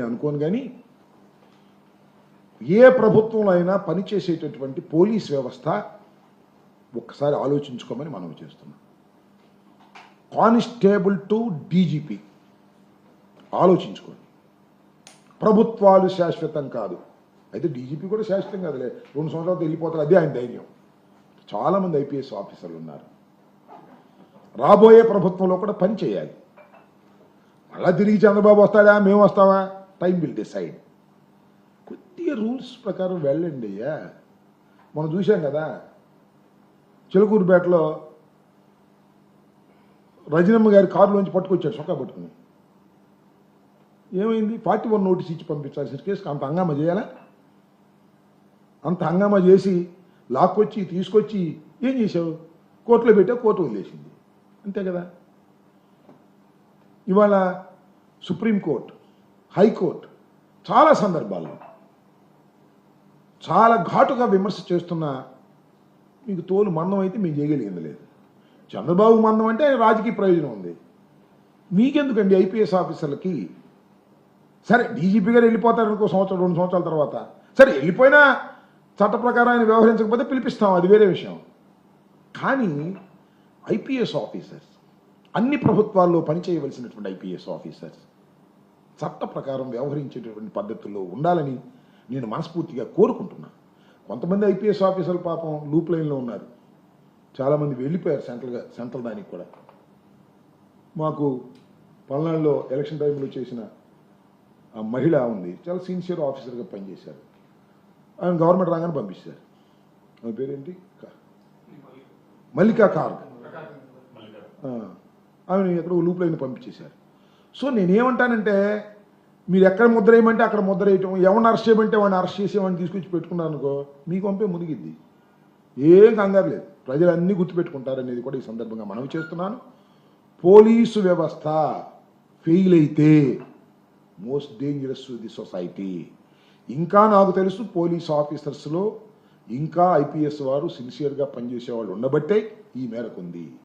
అనుకోను కానీ ఏ ప్రభుత్వంలో అయినా పనిచేసేటటువంటి పోలీస్ వ్యవస్థ ఒక్కసారి ఆలోచించుకోమని మనం చేస్తున్నాం. కానిస్టేబుల్ టు డీజీపీ ఆలోచించుకోండి. ప్రభుత్వాలు శాశ్వతం కాదు. అయితే డీజీపీ కూడా శాశ్వతం కాదులే. రెండు సంవత్సరాలు వెళ్ళిపోతారు అదే ఆయన ధైర్యం. చాలామంది ఐపీఎస్ ఆఫీసర్లు ఉన్నారు. రాబోయే ప్రభుత్వంలో కూడా పని చేయాలి. మళ్ళా తిరిగి చంద్రబాబు వస్తాడా? మేము వస్తావా టైం విల్ డిసైడ్ కొద్దిగా రూల్స్ ప్రకారం వెళ్ళండి అయ్యా. మనం చూసాం కదా చిలకూరుపేటలో రజనమ్మ గారి కారులోంచి పట్టుకొచ్చాడు సొక్కా పట్టుకుని. ఏమైంది? ఫార్టీ వన్ నోటీస్ ఇచ్చి పంపించాల్సిన కేసు అంత హంగామా చేయాలా? అంత హంగామా చేసి లాక్కొచ్చి తీసుకొచ్చి ఏం చేసావు కోర్టులో పెట్టావు కోర్టు వదిలేసింది. అంతే కదా? ఇవాళ సుప్రీంకోర్టు హైకోర్టు చాలా సందర్భాల్లో చాలా ఘాటుగా విమర్శ చేస్తున్న మీకు తోలు మందం అయితే మీకు చేయగలిగింది లేదు. చంద్రబాబు మందం అంటే రాజకీయ ప్రయోజనం ఉంది. మీకెందుకండి ఐపీఎస్ ఆఫీసర్లకి? సరే డీజీపీ గారు వెళ్ళిపోతారనుకో సంవత్సరం రెండు సంవత్సరాల తర్వాత. సరే వెళ్ళిపోయినా చట్ట ప్రకారం ఆయన వ్యవహరించకపోతే పిలిపిస్తాం అది వేరే విషయం. కానీ ఐపీఎస్ ఆఫీసర్స్ అన్ని ప్రభుత్వాల్లో పనిచేయవలసినటువంటి ఐపీఎస్ ఆఫీసర్స్ చట్ట ప్రకారం వ్యవహరించేటటువంటి పద్ధతుల్లో ఉండాలని నేను మనస్ఫూర్తిగా కోరుకుంటున్నా. కొంతమంది ఐపీఎస్ ఆఫీసర్లు పాపం లూప్ లైన్లో ఉన్నారు. చాలామంది వెళ్ళిపోయారు సెంట్రల్గా సెంట్రల్ దానికి కూడా. మాకు పల్నాడులో ఎలక్షన్ టైంలో చేసిన ఆ మహిళ ఉంది. చాలా సిన్సియర్ ఆఫీసర్గా పనిచేశారు. ఆయన గవర్నమెంట్ రాగానే పంపించారు ఆమె పేరేంటి? మల్లికా కార్గ్ ఆ, ఆమెను ఎక్కడ లూప్ లైన్ పంపించేశారు. సో నేనేమంటానంటే మీరు ఎక్కడ ముద్ర వేయమంటే అక్కడ ముద్ర వేయటం ఎవరిని అరెస్ట్ చేయమంటే వాడిని అరెస్ట్ చేసి వాడిని తీసుకొచ్చి పెట్టుకున్నాను అనుకో మీకు పంపే మునిగిద్ది. ఏం కంగారు లేదు. ప్రజలు అన్నీ గుర్తుపెట్టుకుంటారు అనేది కూడా ఈ సందర్భంగా మనవి చేస్తున్నాను. పోలీసు వ్యవస్థ ఫెయిల్ అయితే most dangerous to the society. ఇంకా నాకు తెలుసు పోలీస్ ఆఫీసర్స్లో ఇంకా ఐపీఎస్ వారు సిన్సియర్గా పనిచేసే వాళ్ళు ఉండబట్టే ఈ మేరకు ఉంది.